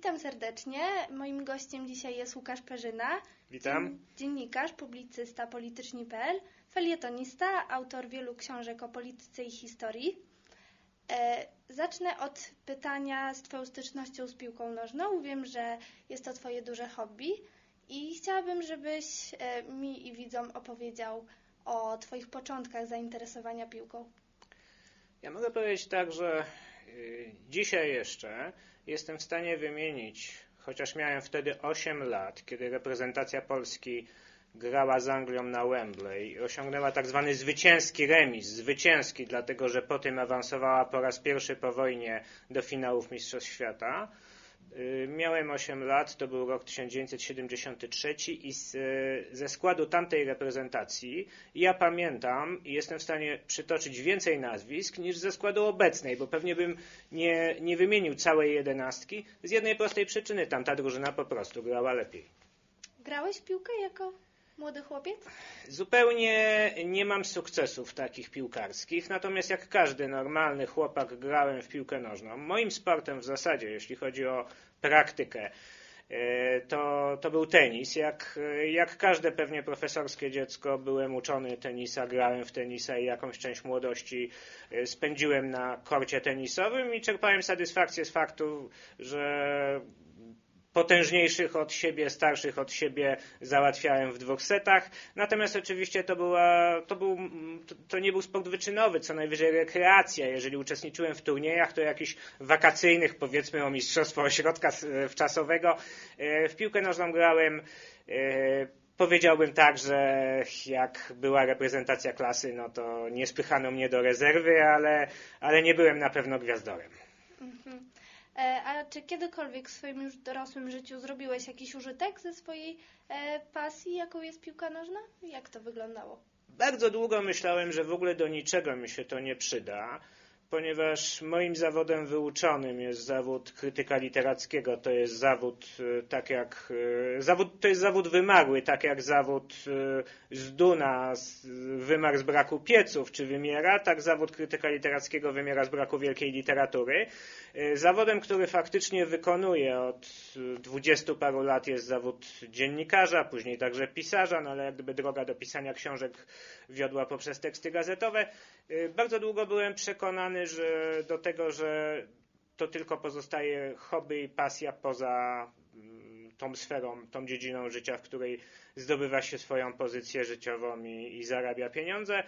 Witam serdecznie. Moim gościem dzisiaj jest Łukasz Perzyna. Witam. Dziennikarz, publicysta polityczni.pl, felietonista, autor wielu książek o polityce i historii. E, zacznę od pytania z Twoją stycznością z piłką nożną. Wiem, że jest to Twoje duże hobby i chciałabym, żebyś e, mi i widzom opowiedział o Twoich początkach zainteresowania piłką. Ja mogę powiedzieć tak, że dzisiaj jeszcze jestem w stanie wymienić, chociaż miałem wtedy 8 lat, kiedy reprezentacja Polski grała z Anglią na Wembley i osiągnęła tak zwany zwycięski remis. Zwycięski, dlatego że po tym awansowała po raz pierwszy po wojnie do finałów Mistrzostw Świata. Y, Miałem 8 lat, to był rok 1973 i z, ze składu tamtej reprezentacji ja pamiętam i jestem w stanie przytoczyć więcej nazwisk niż ze składu obecnej, bo pewnie bym nie, nie wymienił całej jedenastki z jednej prostej przyczyny, tamta drużyna po prostu grała lepiej. Grałeś piłkę jako młody chłopiec? Zupełnie nie mam sukcesów takich piłkarskich, natomiast jak każdy normalny chłopak grałem w piłkę nożną. Moim sportem w zasadzie, jeśli chodzi o praktykę, e, to, to był tenis. Jak, jak każde pewnie profesorskie dziecko byłem uczony tenisa, grałem w tenisa i jakąś część młodości e, spędziłem na korcie tenisowym i czerpałem satysfakcję z faktu, że potężniejszych od siebie, starszych od siebie załatwiałem w dwóch setach. Natomiast oczywiście to, była, to, był, to nie był sport wyczynowy, co najwyżej rekreacja. Jeżeli uczestniczyłem w turniejach, to jakichś wakacyjnych, powiedzmy o Mistrzostwo Ośrodka Wczasowego. E, w piłkę nożną grałem e, Powiedziałbym tak, że jak była reprezentacja klasy, no to nie spychano mnie do rezerwy, ale, ale nie byłem na pewno gwiazdorem. Mhm. E, A czy kiedykolwiek w swoim już dorosłym życiu zrobiłeś jakiś użytek ze swojej e, pasji, jaką jest piłka nożna? Jak to wyglądało? Bardzo długo myślałem, że w ogóle do niczego mi się to nie przyda, ponieważ moim zawodem wyuczonym jest zawód krytyka literackiego. To jest zawód e, tak jak zawód, to jest zawód wymagły, tak jak zawód z Duna wymarł z braku pieców, czy wymiera, tak zawód krytyka literackiego wymiera z braku wielkiej literatury. E, Zawodem, który faktycznie wykonuję od dwudziestu paru lat jest zawód dziennikarza, później także pisarza, no ale jak gdyby droga do pisania książek wiodła poprzez teksty gazetowe. E, Bardzo długo byłem przekonany, że do tego, że to tylko pozostaje hobby i pasja poza mm, tą sferą, tą dziedziną życia, w której zdobywa się swoją pozycję życiową i, i zarabia pieniądze.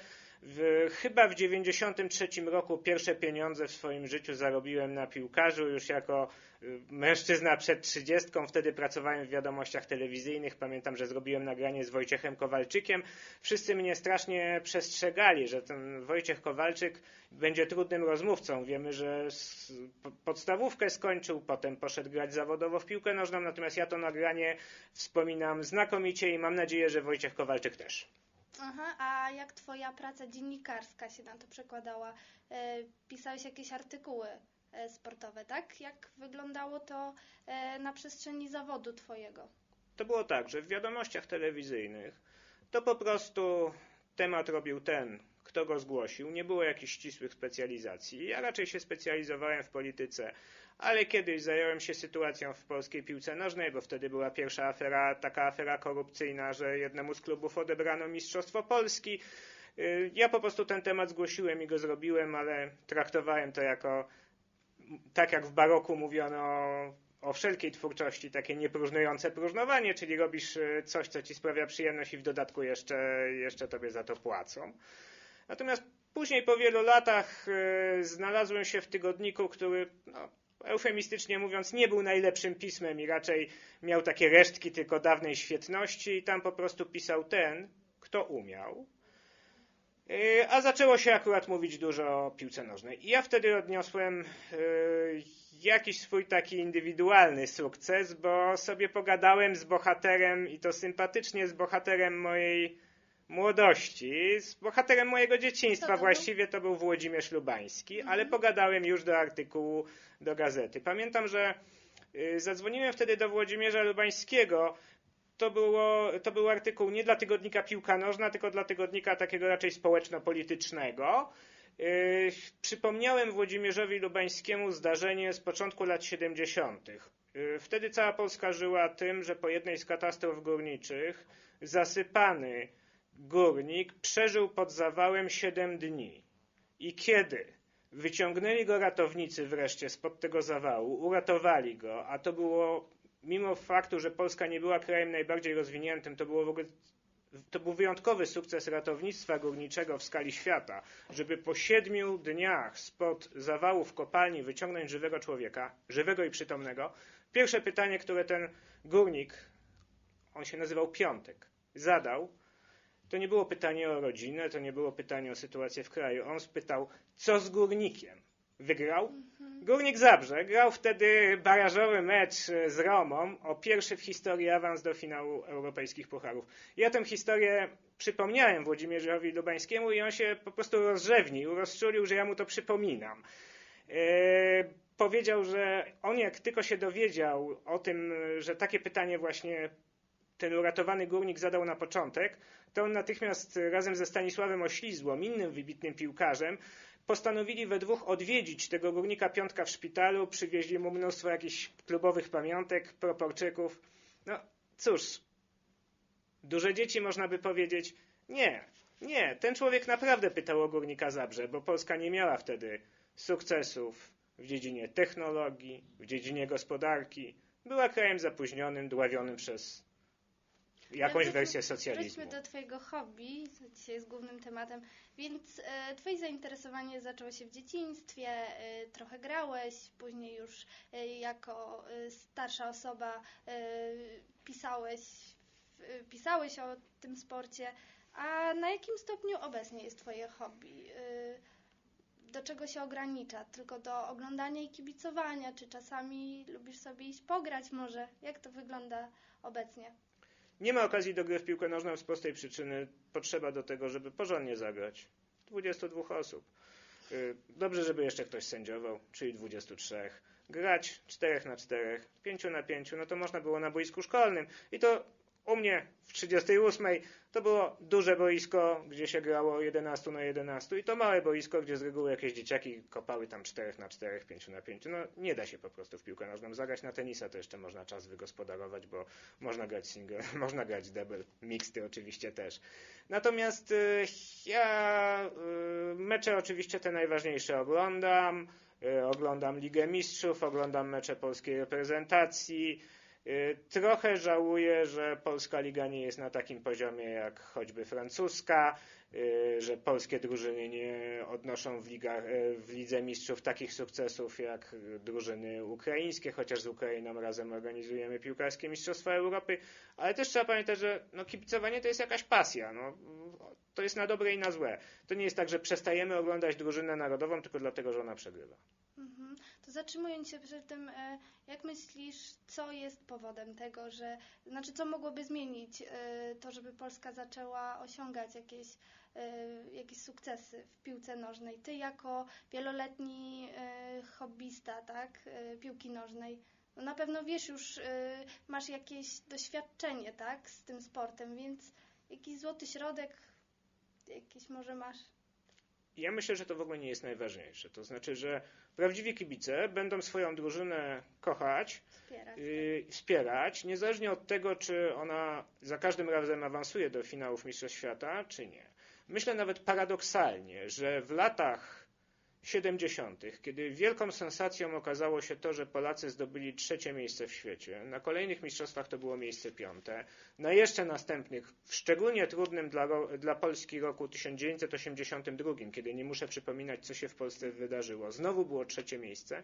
W, chyba w 93 roku pierwsze pieniądze w swoim życiu zarobiłem na piłkarzu już jako y, mężczyzna przed trzydziestką. Wtedy pracowałem w wiadomościach telewizyjnych. Pamiętam, że zrobiłem nagranie z Wojciechem Kowalczykiem. Wszyscy mnie strasznie przestrzegali, że ten Wojciech Kowalczyk będzie trudnym rozmówcą. Wiemy, że podstawówkę skończył, potem poszedł grać zawodowo w piłkę nożną, natomiast ja to nagranie wspominam znakomicie i mam nadzieję, że Wojciech Kowalczyk też. Aha, a jak twoja praca dziennikarska się na to przekładała? E, Pisałeś jakieś artykuły e, sportowe, tak? Jak wyglądało to e, na przestrzeni zawodu twojego? To było tak, że w wiadomościach telewizyjnych to po prostu temat robił ten, kto go zgłosił. Nie było jakichś ścisłych specjalizacji. Ja raczej się specjalizowałem w polityce, ale kiedyś zająłem się sytuacją w polskiej piłce nożnej, bo wtedy była pierwsza afera, taka afera korupcyjna, że jednemu z klubów odebrano Mistrzostwo Polski. Y, Ja po prostu ten temat zgłosiłem i go zrobiłem, ale traktowałem to jako tak jak w baroku mówiono o wszelkiej twórczości, takie niepróżnujące próżnowanie, czyli robisz e, coś, co ci sprawia przyjemność i w dodatku jeszcze, jeszcze tobie za to płacą. Natomiast później po wielu latach e, znalazłem się w tygodniku, który no, eufemistycznie mówiąc nie był najlepszym pismem i raczej miał takie resztki tylko dawnej świetności i tam po prostu pisał ten, kto umiał. E, A zaczęło się akurat mówić dużo o piłce nożnej. I ja wtedy odniosłem e, jakiś swój taki indywidualny sukces, bo sobie pogadałem z bohaterem i to sympatycznie z bohaterem mojej młodości, z bohaterem mojego dzieciństwa właściwie to był Włodzimierz Lubański, ale pogadałem już do artykułu do gazety. Pamiętam, że y, zadzwoniłem wtedy do Włodzimierza Lubańskiego. To, było, to był artykuł nie dla tygodnika Piłka Nożna, tylko dla tygodnika takiego raczej społeczno-politycznego. Yy, Przypomniałem Włodzimierzowi Lubańskiemu zdarzenie z początku lat 70. Y, Wtedy cała Polska żyła tym, że po jednej z katastrof górniczych zasypany górnik przeżył pod zawałem 7 dni. I kiedy wyciągnęli go ratownicy wreszcie spod tego zawału, uratowali go, a to było, mimo faktu, że Polska nie była krajem najbardziej rozwiniętym, to było w ogóle to był wyjątkowy sukces ratownictwa górniczego w skali świata, żeby po siedmiu dniach spod zawału w kopalni wyciągnąć żywego człowieka, żywego i przytomnego. Pierwsze pytanie, które ten górnik, on się nazywał Piątek, zadał, to nie było pytanie o rodzinę, to nie było pytanie o sytuację w kraju. On spytał, co z górnikiem? Wygrał? Górnik Zabrze grał wtedy barażowy mecz z Romą o pierwszy w historii awans do finału europejskich pucharów. Ja tę historię przypomniałem Włodzimierzowi Lubańskiemu i on się po prostu rozrzewnił, rozczulił, że ja mu to przypominam. E, powiedział, że on jak tylko się dowiedział o tym, że takie pytanie właśnie ten uratowany górnik zadał na początek, to on natychmiast razem ze Stanisławem Oślizłą, innym wybitnym piłkarzem, postanowili we dwóch odwiedzić tego górnika piątka w szpitalu, przywieźli mu mnóstwo jakichś klubowych pamiątek, proporczyków. No cóż, duże dzieci można by powiedzieć, nie, nie, ten człowiek naprawdę pytał o górnika Zabrze, bo Polska nie miała wtedy sukcesów w dziedzinie technologii, w dziedzinie gospodarki. Była krajem zapóźnionym, dławionym przez jakąś Wróćmy- wersję socjalizmu. Wróćmy do Twojego hobby, co dzisiaj jest głównym tematem. Więc e, Twoje zainteresowanie zaczęło się w dzieciństwie, e, trochę grałeś, później już e, jako e, starsza osoba e, pisałeś, e, pisałeś o tym sporcie. A na jakim stopniu obecnie jest Twoje hobby? Do czego się ogranicza? Tylko do oglądania i kibicowania? Czy czasami lubisz sobie iść pograć może? Jak to wygląda obecnie? Nie ma okazji do gry w piłkę nożną z prostej przyczyny. Potrzeba do tego, żeby porządnie zagrać. 22 osób. Y, Dobrze, żeby jeszcze ktoś sędziował, czyli 23. Grać 4 na 4, 5 na 5, no to można było na boisku szkolnym. I to u mnie w 38 to było duże boisko, gdzie się grało 11 na 11 i to małe boisko, gdzie z reguły jakieś dzieciaki kopały tam 4 na 4, 5 na 5. No nie da się po prostu w piłkę nożną zagrać. Na tenisa to jeszcze można czas wygospodarować, bo można grać single, można grać double, mixty oczywiście też. Natomiast y, ja y, mecze oczywiście te najważniejsze oglądam. Y, Oglądam Ligę Mistrzów, oglądam mecze polskiej reprezentacji. Y, Trochę żałuję, że polska liga nie jest na takim poziomie jak choćby francuska, y, że polskie drużyny nie odnoszą w, ligach, y, w Lidze Mistrzów takich sukcesów jak drużyny ukraińskie, chociaż z Ukrainą razem organizujemy piłkarskie Mistrzostwa Europy, ale też trzeba pamiętać, że no, kibicowanie to jest jakaś pasja. No, to jest na dobre i na złe. To nie jest tak, że przestajemy oglądać drużynę narodową tylko dlatego, że ona przegrywa. Zatrzymując się przy tym, e, jak myślisz, co jest powodem tego, że, znaczy co mogłoby zmienić e, to, żeby Polska zaczęła osiągać jakieś, e, jakieś sukcesy w piłce nożnej? Ty jako wieloletni hobbysta, tak, piłki nożnej, no na pewno wiesz już, masz jakieś doświadczenie, tak, z tym sportem, więc jakiś złoty środek, jakiś może masz? Ja myślę, że to w ogóle nie jest najważniejsze. To znaczy, że prawdziwi kibice będą swoją drużynę kochać, Wspierać. yy, wspierać, niezależnie od tego, czy ona za każdym razem awansuje do finałów Mistrzostw Świata, czy nie. Myślę nawet paradoksalnie, że w latach 70., kiedy wielką sensacją okazało się to, że Polacy zdobyli trzecie miejsce w świecie, na kolejnych mistrzostwach to było miejsce piąte, na jeszcze następnych, w szczególnie trudnym dla, dla Polski roku 1982, kiedy nie muszę przypominać, co się w Polsce wydarzyło, znowu było trzecie miejsce,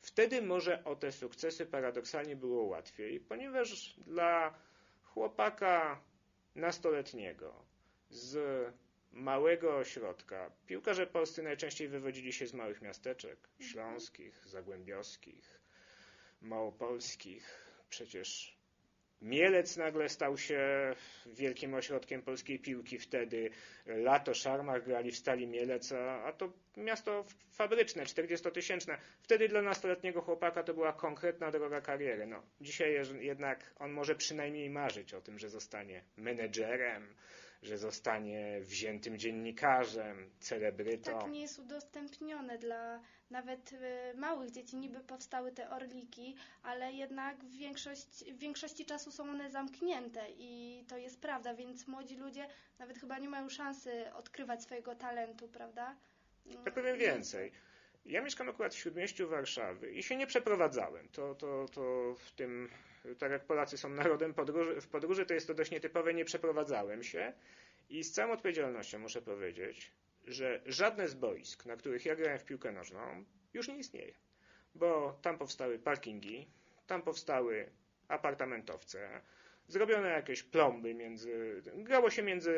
wtedy może o te sukcesy paradoksalnie było łatwiej, ponieważ dla chłopaka nastoletniego z małego ośrodka. Piłkarze polscy najczęściej wywodzili się z małych miasteczek śląskich, zagłębiowskich, małopolskich. Przecież Mielec nagle stał się wielkim ośrodkiem polskiej piłki wtedy. Lato, Szarmach grali w Stali Mielec, a, to miasto fabryczne, 40-tysięczne. Wtedy dla nastoletniego chłopaka to była konkretna droga kariery. No, dzisiaj jednak on może przynajmniej marzyć o tym, że zostanie menedżerem, że zostanie wziętym dziennikarzem, celebrytą. Tak nie jest udostępnione dla nawet y, małych dzieci. Niby powstały te orliki, ale jednak w, większość, w większości czasu są one zamknięte i to jest prawda, więc młodzi ludzie nawet chyba nie mają szansy odkrywać swojego talentu, prawda? Ja powiem więcej. Ja mieszkam akurat w śródmieściu Warszawy i się nie przeprowadzałem. To, to, to w tym, tak jak Polacy są narodem podróży, w podróży, to jest to dość nietypowe, nie przeprowadzałem się. I z całą odpowiedzialnością muszę powiedzieć, że żadne z boisk, na których ja grałem w piłkę nożną, już nie istnieje. Bo tam powstały parkingi, tam powstały apartamentowce, zrobione jakieś plomby między, grało się między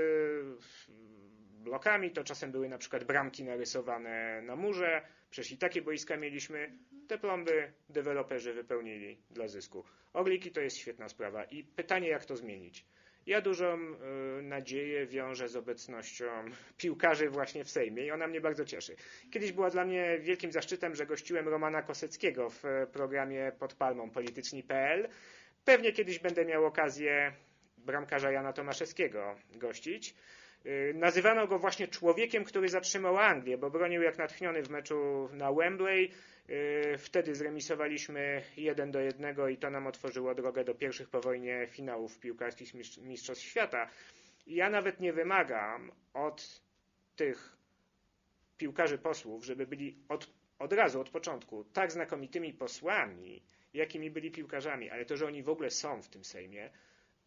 blokami, to czasem były na przykład bramki narysowane na murze, przecież i takie boiska mieliśmy. Te plomby deweloperzy wypełnili dla zysku. Orliki to jest świetna sprawa i pytanie, jak to zmienić. Ja dużą y, nadzieję wiążę z obecnością piłkarzy właśnie w Sejmie i ona mnie bardzo cieszy. Kiedyś była dla mnie wielkim zaszczytem, że gościłem Romana Koseckiego w e, programie Pod Palmą Polityczni.pl. Pewnie kiedyś będę miał okazję bramkarza Jana Tomaszewskiego gościć. Y, nazywano go właśnie człowiekiem, który zatrzymał Anglię, bo bronił jak natchniony w meczu na Wembley. Y, wtedy zremisowaliśmy 1 do 1 i to nam otworzyło drogę do pierwszych po wojnie finałów piłkarskich Mistrzostw Świata. Ja nawet nie wymagam od tych piłkarzy posłów, żeby byli od, od razu, od początku tak znakomitymi posłami, jakimi byli piłkarzami, ale to, że oni w ogóle są w tym Sejmie,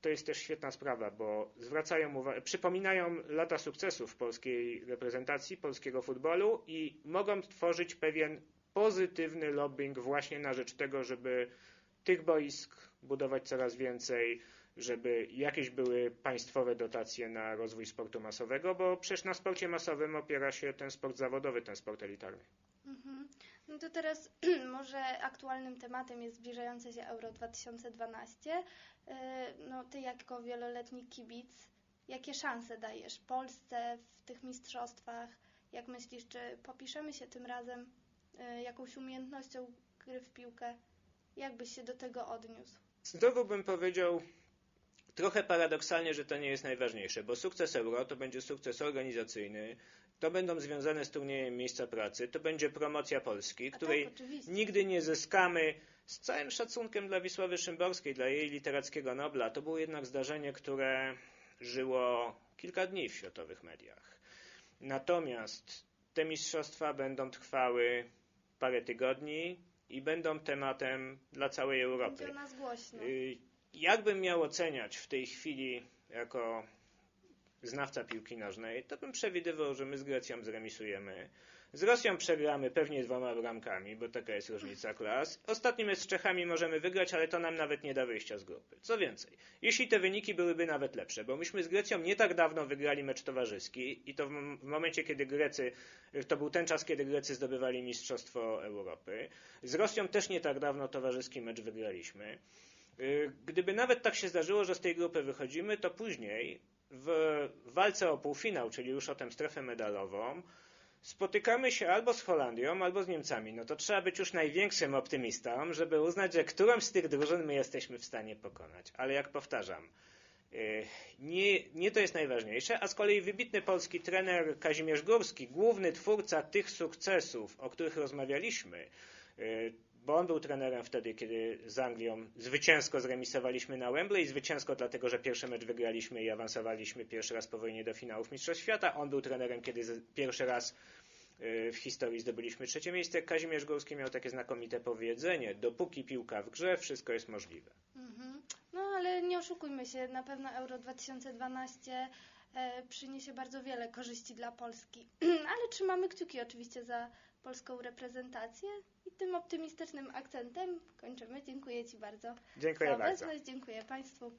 to jest też świetna sprawa, bo zwracają uwagę, przypominają lata sukcesów polskiej reprezentacji, polskiego futbolu i mogą tworzyć pewien pozytywny lobbying właśnie na rzecz tego, żeby tych boisk budować coraz więcej, żeby jakieś były państwowe dotacje na rozwój sportu masowego, bo przecież na sporcie masowym opiera się ten sport zawodowy, ten sport elitarny. No to teraz może aktualnym tematem jest zbliżające się Euro 2012. E, no ty jako wieloletni kibic, jakie szanse dajesz Polsce w tych mistrzostwach? Jak myślisz, czy popiszemy się tym razem e, jakąś umiejętnością gry w piłkę? Jak byś się do tego odniósł? Znowu bym powiedział trochę paradoksalnie, że to nie jest najważniejsze, bo sukces euro to będzie sukces organizacyjny, to będą związane z turniejem miejsca pracy, to będzie promocja Polski, której tak, nigdy nie zyskamy. Z całym szacunkiem dla Wisławy Szymborskiej, dla jej literackiego Nobla, to było jednak zdarzenie, które żyło kilka dni w światowych mediach. Natomiast te mistrzostwa będą trwały parę tygodni i będą tematem dla całej Europy. Będzie o nas głośno. Y, jakbym miał oceniać w tej chwili jako znawca piłki nożnej, to bym przewidywał, że my z Grecją zremisujemy. Z Rosją przegramy pewnie dwoma bramkami, bo taka jest różnica klas. Ostatnim jest z Czechami możemy wygrać, ale to nam nawet nie da wyjścia z grupy. Co więcej, jeśli te wyniki byłyby nawet lepsze, bo myśmy z Grecją nie tak dawno wygrali mecz towarzyski i to w, w momencie, kiedy Grecy, to był ten czas, kiedy Grecy zdobywali Mistrzostwo Europy. Z Rosją też nie tak dawno towarzyski mecz wygraliśmy. Y, gdyby nawet tak się zdarzyło, że z tej grupy wychodzimy, to później w walce o półfinał, czyli już o tę strefę medalową, spotykamy się albo z Holandią, albo z Niemcami. No to trzeba być już największym optymistą, żeby uznać, że którąś z tych drużyn my jesteśmy w stanie pokonać. Ale jak powtarzam, y, nie, nie to jest najważniejsze, a z kolei wybitny polski trener Kazimierz Górski, główny twórca tych sukcesów, o których rozmawialiśmy, y, bo on był trenerem wtedy, kiedy z Anglią zwycięsko zremisowaliśmy na Wembley, zwycięsko dlatego, że pierwszy mecz wygraliśmy i awansowaliśmy pierwszy raz po wojnie do finałów Mistrzostw Świata. On był trenerem, kiedy pierwszy raz y, w historii zdobyliśmy trzecie miejsce. Kazimierz Górski miał takie znakomite powiedzenie, dopóki piłka w grze, wszystko jest możliwe. Mhm. No ale nie oszukujmy się, na pewno Euro 2012 e, przyniesie bardzo wiele korzyści dla Polski. ale trzymamy kciuki oczywiście za polską reprezentację. Tym optymistycznym akcentem kończymy. Dziękuję Ci bardzo Dziękuję za obecność. Bardzo. Dziękuję Państwu.